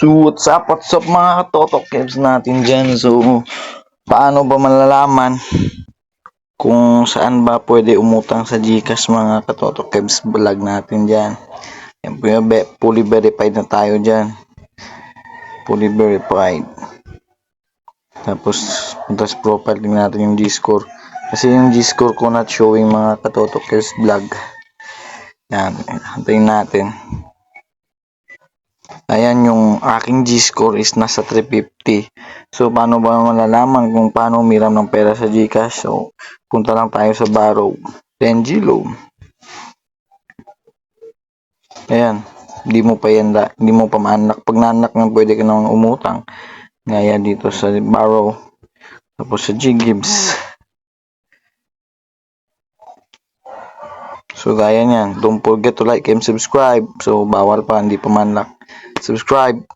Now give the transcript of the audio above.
So, what's up, what's up mga katotok natin dyan? So, paano ba malalaman kung saan ba pwede umutang sa Gcash mga katotok kebs vlog natin dyan? Yan po yung fully verified na tayo dyan. Fully verified. Tapos, punta sa profile, tingnan natin yung G-score. Kasi yung G-score ko not showing mga katotok kebs vlog. Yan, hantayin natin. Ayan yung aking G-score is nasa 350. So, paano ba malalaman kung paano umiram ng pera sa Gcash? So, punta lang tayo sa Borrow. Then, Glow. Ayan. Hindi mo pa yan, hindi mo pa maanak. Pag naanak na pwede ka nang umutang. Ngaya dito sa Borrow. Tapos sa G-Gibbs. So, gaya niyan. Don't forget to like and subscribe. So, bawal pa, hindi pa manlak. Subscribe.